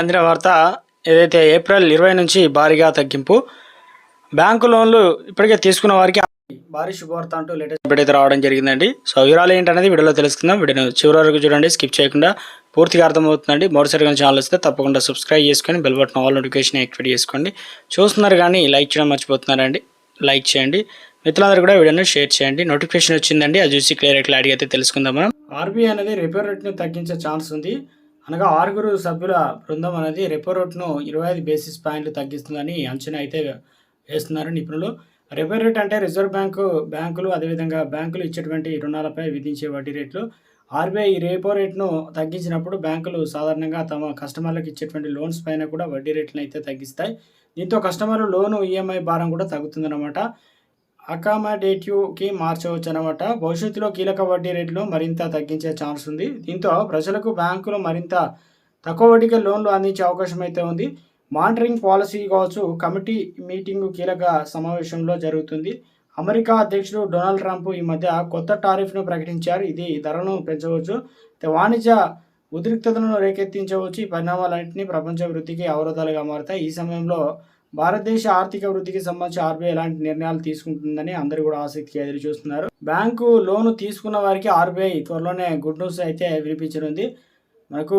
అందిన వార్త ఏదైతే ఏప్రిల్ ఇరవై నుంచి భారీగా తగ్గింపు బ్యాంకు లోన్లు ఇప్పటికే తీసుకున్న వారికి భారీ శుభవార్త అంటూ లేటెస్ట్ అప్డేట్ అయితే రావడం జరిగిందండి. సో వివరాలు ఏంటనేది వీడియోలో తెలుసుకుందాం. వీడియోను చివరి వరకు చూడండి స్కిప్ చేయకుండా పూర్తిగా అర్థమవుతుందండి. మరోసారిగా ఛానల్ వస్తే తప్పకుండా సబ్స్క్రైబ్ చేసుకొని bell button all notification activate చేసుకోండి. చూస్తున్నారు కానీ లైక్ చేయడం మర్చిపోతున్నారండి. లైక్ చేయండి. మిత్రులందరూ కూడా వీడియోని షేర్ చేయండి. నోటిఫికేషన్ వచ్చిందండి. అది చూసి క్లియర్ క్లారిటీ అయితే తెలుసుకుందాం మనం. ఆర్బీఐ అనేది రిపేర్ రేట్ను తగ్గించే ఛాన్స్ ఉంది. అనగా ఆరుగురు సభ్యుల బృందం అనేది రెపో రేట్ను ఇరవై ఐదు బేసిస్ పాయింట్లు తగ్గిస్తుందని అంచనా అయితే వేస్తున్నారు నిపుణులు. రెపో రేట్ అంటే రిజర్వ్ బ్యాంకు బ్యాంకులు అదేవిధంగా బ్యాంకులు ఇచ్చేటువంటి రుణాలపై విధించే వడ్డీ రేట్లు. ఆర్బీఐ ఈ రేపో రేట్ను తగ్గించినప్పుడు బ్యాంకులు సాధారణంగా తమ కస్టమర్లకు ఇచ్చేటువంటి లోన్స్ పైన కూడా వడ్డీ రేట్లను అయితే తగ్గిస్తాయి. దీంతో కస్టమర్లు లోను ఈఎంఐ భారం కూడా తగ్గుతుందన్నమాట. అకామడేటివ్కి మార్చవచ్చు అనమాట భవిష్యత్తులో కీలక వడ్డీ రేట్లు మరింత తగ్గించే ఛాన్స్ ఉంది. దీంతో ప్రజలకు బ్యాంకులు మరింత తక్కువ వడ్డీకి లోన్లు అందించే అవకాశం అయితే ఉంది. మానిటరింగ్ పాలసీ కావచ్చు కమిటీ మీటింగ్ కీలక సమావేశంలో జరుగుతుంది. అమెరికా అధ్యక్షుడు డొనాల్డ్ ట్రంప్ ఈ మధ్య కొత్త టారిఫ్ను ప్రకటించారు. ఇది ధరను పెంచవచ్చు వాణిజ్య ఉద్రిక్తతలను రేకెత్తించవచ్చు. ఈ పరిణామాలన్నింటినీ ప్రపంచ వృద్ధికి అవరోధాలుగా మారుతాయి. ఈ సమయంలో భారతదేశ ఆర్థిక వృద్ధికి సంబంధించి ఆర్బీఐ ఎలాంటి నిర్ణయాలు తీసుకుంటుందని అందరూ కూడా ఆసక్తిగా ఎదురు చూస్తున్నారు. బ్యాంకు లోను తీసుకున్న వారికి ఆర్బీఐ త్వరలోనే గుడ్ న్యూస్ అయితే వినిపించనుంది. మనకు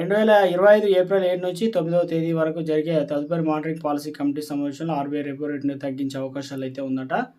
రెండు వేల ఇరవై ఐదు ఏప్రిల్ ఏడు నుంచి తొమ్మిదవ తేదీ వరకు జరిగే తదుపరి మానిటరింగ్ పాలసీ కమిటీ సమావేశంలో ఆర్బీఐ రెపో రేట్ను తగ్గించే అవకాశాలు అయితే ఉందట.